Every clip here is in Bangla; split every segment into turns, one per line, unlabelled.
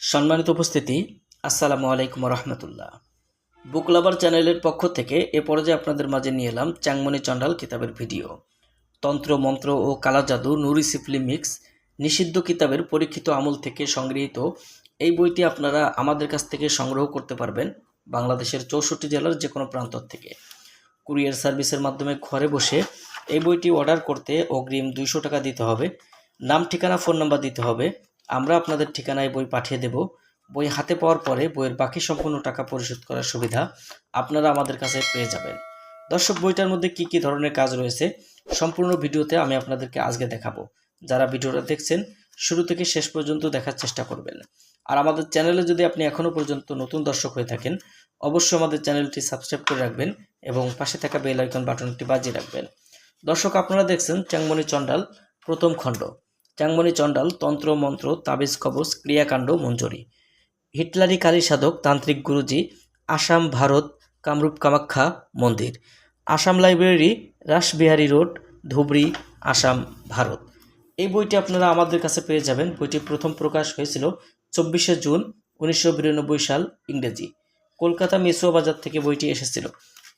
সম্মানিত উপস্থিতি, আসসালামু আলাইকুম রহমতুল্লাহ বুক লাভার চ্যানেলের পক্ষ থেকে এ পর্যায়ে আপনাদের মাঝে নিয়ে এলাম চাংমণি চণ্ডাল কিতাবের ভিডিও। তন্ত্র, মন্ত্র ও কালা জাদু নুরি সিফলি মিক্স নিষিদ্ধ কিতাবের পরীক্ষিত আমল থেকে সংগৃহীত। এই বইটি আপনারা আমাদের কাছ থেকে সংগ্রহ করতে পারবেন বাংলাদেশের চৌষট্টি জেলার যে কোনো প্রান্ত থেকে। কুরিয়ার সার্ভিসের মাধ্যমে ঘরে বসে এই বইটি অর্ডার করতে অগ্রিম দুইশো টাকা দিতে হবে। নাম, ঠিকানা, ফোন নাম্বার দিতে হবে। আমরা আপনাদের ঠিকানায় বই পাঠিয়ে দেব। বই হাতে পাওয়ার পরে বইয়ের বাকি সম্পূর্ণ টাকা পরিশোধ করার সুবিধা আপনারা আমাদের কাছে পেয়ে যাবেন। দর্শক, বইটার মধ্যে কি কি ধরনের কাজ রয়েছে সম্পূর্ণ ভিডিওতে আমি আপনাদেরকে আজকে দেখাবো। যারা ভিডিওটা দেখছেন, শুরু থেকে শেষ পর্যন্ত দেখার চেষ্টা করবেন। আর আমাদের চ্যানেলে যদি আপনি এখনও পর্যন্ত নতুন দর্শক হয়ে থাকেন, অবশ্যই আমাদের চ্যানেলটি সাবস্ক্রাইব করে রাখবেন এবং পাশে থাকা বেল আইকন বাটনটি বাজিয়ে রাখবেন। দর্শক, আপনারা দেখছেন চ্যাংমণি চণ্ডাল, প্রথম খণ্ড। চাংমণি চণ্ডাল, তন্ত্র মন্ত্র, তাবিজ কবচ, ক্রিয়াকাণ্ড, মঞ্জুরি। হিটলারি কালী সাধক, তান্ত্রিক গুরুজি, আসাম ভারত, কামরূপ কামাখ্যা মন্দির। Assam library, Rashbehari road, Dhubri, Assam Bharat. এই বইটি আপনারা আমাদের কাছে পেয়ে যাবেন। বইটি প্রথম প্রকাশ হয়েছিল চব্বিশে জুন উনিশশো বিরানব্বই সাল ইংরেজি। কলকাতা মেসুয়া বাজার থেকে বইটি এসেছিল।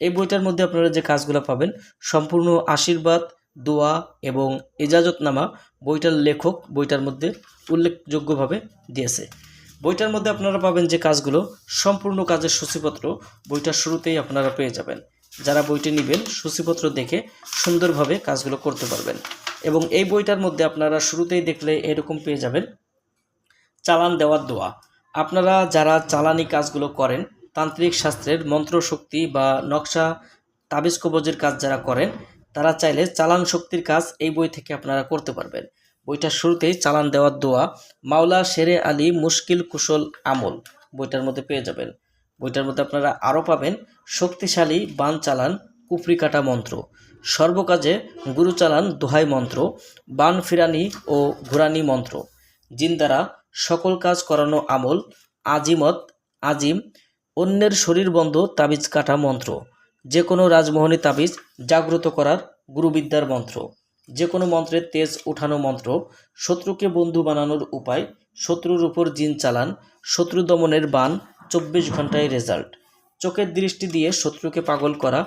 এই বইটার মধ্যে আপনারা যে কাজগুলো পাবেন, সম্পূর্ণ আশীর্বাদ দোয়া এবং ইজাজতনামা বইটার লেখক বইটার মধ্যে উল্লেখযোগ্যভাবে দিয়েছে। বইটার মধ্যে আপনারা পাবেন যে কাজগুলো সম্পূর্ণ কাজের সূচিপত্র বইটার শুরুতেই আপনারা পেয়ে যাবেন। যারা বইটি নেবেন, সূচিপত্র দেখে সুন্দরভাবে কাজগুলো করতে পারবেন এবং এই বইটার মধ্যে আপনারা শুরুতেই দেখলে এরকম পেয়ে যাবেন চালান দেওয়ার দোয়া। আপনারা যারা চালানি কাজগুলো করেন, তান্ত্রিক শাস্ত্রের মন্ত্রশক্তি বা নকশা তাবিজ কবজের কাজ যারা করেন তারা চাইলে চালান শক্তির কাজ এই বই থেকে আপনারা করতে পারবেন। বইটার শুরুতেই চালান দেওয়ার দোয়া, মাওলা শেরে আলী মুশকিল কুশল আমল বইটার মধ্যে পেয়ে যাবেন। বইটার মধ্যে আপনারা আরও পাবেন শক্তিশালী বান চালান কুফরি কাটা মন্ত্র, সর্বকাজে গুরু চালান দোহাই মন্ত্র, বান ফিরানি ও ঘুরানি মন্ত্র জিন দ্বারা সকল কাজ করানো আমল, আজিমত, আজিম, অন্যের শরীর বন্ধ তাবিজ কাটা মন্ত্র যে কোনো রাজমোহনী তাবিজ জাগ্রত করার গুরুবিদ্যার মন্ত্র। যে কোনো মন্ত্রের তেজ উঠানো মন্ত্র, শত্রুকে বন্ধু বানানোর উপায়, শত্রুর উপর জিন চালান, শত্রু দমনের বান, চব্বিশ ঘন্টায় রেজাল্ট। চোখের দৃষ্টি দিয়ে শত্রুকে পাগল করা,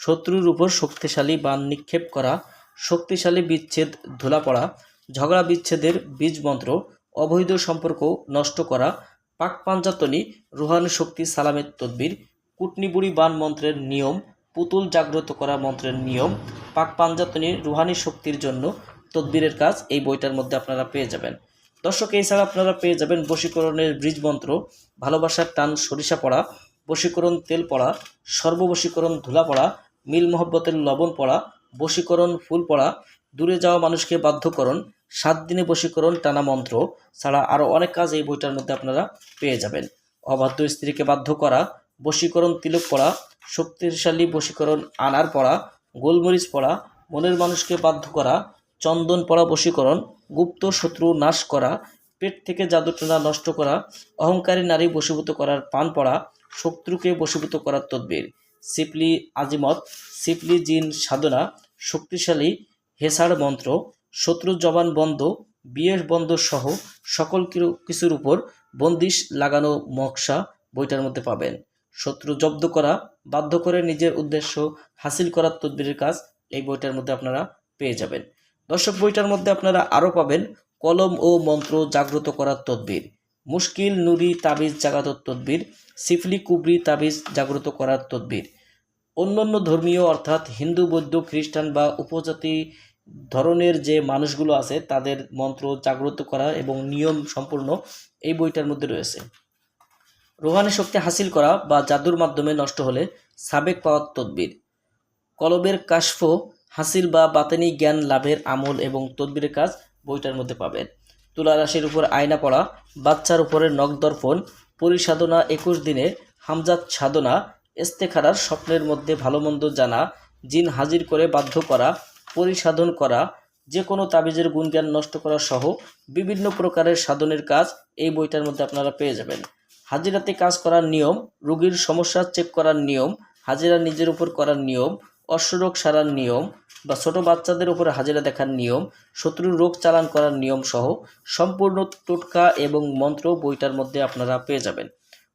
শত্রুর উপর শক্তিশালী বান নিক্ষেপ করা, শক্তিশালী বিচ্ছেদ ধুলা পড়া, ঝগড়া বিচ্ছেদের বীজ মন্ত্র, অবৈধ সম্পর্ক নষ্ট করা, পাক পাঞ্জাতনি রুহানি শক্তি সালামের তদ্বির কুটনিবুড়ি বান মন্ত্রের নিয়ম, পুতুল জাগ্রত করা মন্ত্রের নিয়ম, পাক পাঞ্জাতনি রুহানি শক্তির জন্য তদ্বিরের কাজ এই বইটার মধ্যে আপনারা পেয়ে যাবেন। দর্শক এছাড়া আপনারা পেয়ে যাবেন বশীকরণের বীজ মন্ত্র, ভালোবাসার টান সরিষা পড়া, বশীকরণ তেল পড়া, সর্ববশীকরণ ধুলা পড়া, মিল মহব্বতের লবণ পড়া, বশীকরণ ফুল পড়া, দূরে যাওয়া মানুষকে বাধ্যকরণ, সাত দিনে বশীকরণ টানা মন্ত্র ছাড়া আরও অনেক কাজ এই বইটার মধ্যে আপনারা পেয়ে যাবেন। অবাধ্য স্ত্রীকে বাধ্য করা বশীকরণ তিলক পড়া, শক্তিশালী বশীকরণ আনার পড়া, গোলমরিচ পড়া, মনের মানুষকে বাধ্য করা, চন্দন পড়া বশীকরণ, গুপ্ত শত্রু নাশ করা, পেট থেকে জাদুটনা নষ্ট করা, অহংকারী নারী বশীভূত করার পান পড়া, শত্রুকে বশীভূত করার তদ্বির। সিপলি আজিমত, সিপলি জিন সাধনা, শক্তিশালী হেসার মন্ত্র, শত্রু জবান বন্ধ, বিয়ের বন্ধ সহ সকল কিছুর উপর বন্দিশ লাগানো মকসা বইটার মধ্যে পাবেন। শত্রু জব্দ করা, বাধ্য করে নিজের উদ্দেশ্য হাসিল করার তদবিরের কাজ এই বইটার মধ্যে আপনারা পেয়ে যাবেন। দর্শক, বইটার মধ্যে আপনারা আরও পাবেন কলম ও মন্ত্র জাগ্রত করার তদবির, মুশকিল, নুরি, তাবিজ জাগাত তদবির, সিফলি, কুবরি, তাবিজ জাগ্রত করার তদবির। অন্যান্য ধর্মীয় অর্থাৎ হিন্দু, বৌদ্ধ, খ্রিস্টান বা উপজাতি ধরনের যে মানুষগুলো আছে, তাদের মন্ত্র জাগ্রত করা এবং নিয়ম সম্পূর্ণ এই বইটার মধ্যে রয়েছে। রোহানি শক্তি হাসিল করা বা জাদুর মাধ্যমে নষ্ট হলে সাবেক পাওয়ার তদবির। কলবের কাশফ, হাসিল বা বাতানি জ্ঞান লাভের আমল এবং তদবিরের কাজ বইটার মধ্যে পাবেন। তুলা রাশির উপর আয়না পড়া, বাচ্চার উপরে নখ দর্পণ পরিসাধনা একুশ দিনে, হামজাত সাধনা, ইস্তেখারার স্বপ্নের মধ্যে ভালো মন্দ জানা, জিন হাজির করে বাধ্য করা, পরিসাধন করা যে কোনো তাবিজের গুণজ্ঞান নষ্ট করা সহ বিভিন্ন প্রকারের সাধনের কাজ এই বইটার মধ্যে আপনারা পেয়ে যাবেন। হাজিরাতে কাজ করার নিয়ম, রোগীর সমস্যা চেক করার নিয়ম, হাজিরা নিজের উপর করার নিয়ম অশ্বরোগ সারার নিয়ম বা ছোট বাচ্চাদের উপরে হাজিরা দেখার নিয়ম, শত্রুর রোগ চালান করার নিয়ম সহ সম্পূর্ণ টোটকা এবং মন্ত্র বইটার মধ্যে আপনারা পেয়ে যাবেন।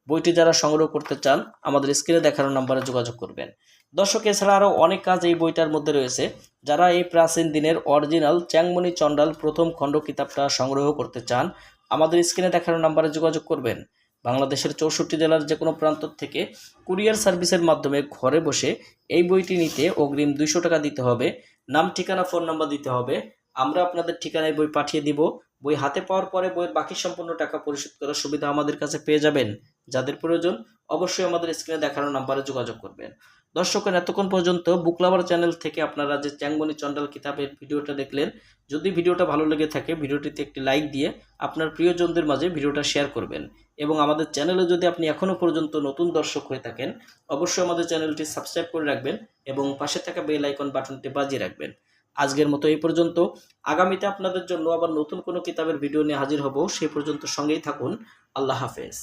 বইটি যারা সংগ্রহ করতে চান, আমাদের স্ক্রিনে দেখানো নাম্বারে যোগাযোগ করবেন। দর্শক, এছাড়া আরও অনেক কাজ এই বইটার মধ্যে রয়েছে। যারা এই প্রাচীন দিনের অরিজিনাল চ্যাংমণি চণ্ডাল প্রথম খণ্ড কিতাবটা সংগ্রহ করতে চান, আমাদের স্ক্রিনে দেখানো নাম্বারে যোগাযোগ করবেন। বাংলাদেশের চৌষট্টি জেলার যে কোনো প্রান্ত থেকে কুরিয়ার সার্ভিসের মাধ্যমে ঘরে বসে এই বইটি নিতে অগ্রিম দুইশো টাকা দিতে হবে। নাম, ঠিকানা, ফোন নাম্বার দিতে হবে। আমরা আপনাদের ঠিকানায় বই পাঠিয়ে দিব। বই হাতে পাওয়ার পরে বইয়ের বাকি সম্পূর্ণ টাকা পরিশোধ করার সুবিধা আমাদের কাছে পেয়ে যাবেন। যাদের প্রয়োজন, অবশ্যই আমাদের স্ক্রিনে দেখানো নাম্বারে যোগাযোগ করবেন। দর্শকের এতক্ষণ পর্যন্ত বুকলাভার চ্যানেল থেকে আপনারা যে চ্যাংমণি চন্ডাল কিতাবের ভিডিওটা দেখলেন, যদি ভিডিওটা ভালো লেগে থাকে, ভিডিওটিতে একটি লাইক দিয়ে আপনার প্রিয়জনদের মাঝে ভিডিওটা শেয়ার করবেন এবং আমাদের চ্যানেলে যদি আপনি এখনও পর্যন্ত নতুন দর্শক হয়ে থাকেন, অবশ্যই আমাদের চ্যানেলটি সাবস্ক্রাইব করে রাখবেন এবং পাশে থাকা বেল আইকন বাটনটি বাজিয়ে রাখবেন। আজকের মতো এই পর্যন্ত। আগামীতে আপনাদের জন্য আবার নতুন কোনো কিতাবের ভিডিও নিয়ে হাজির হব সেই পর্যন্ত সঙ্গেই থাকুন। আল্লাহ হাফেজ।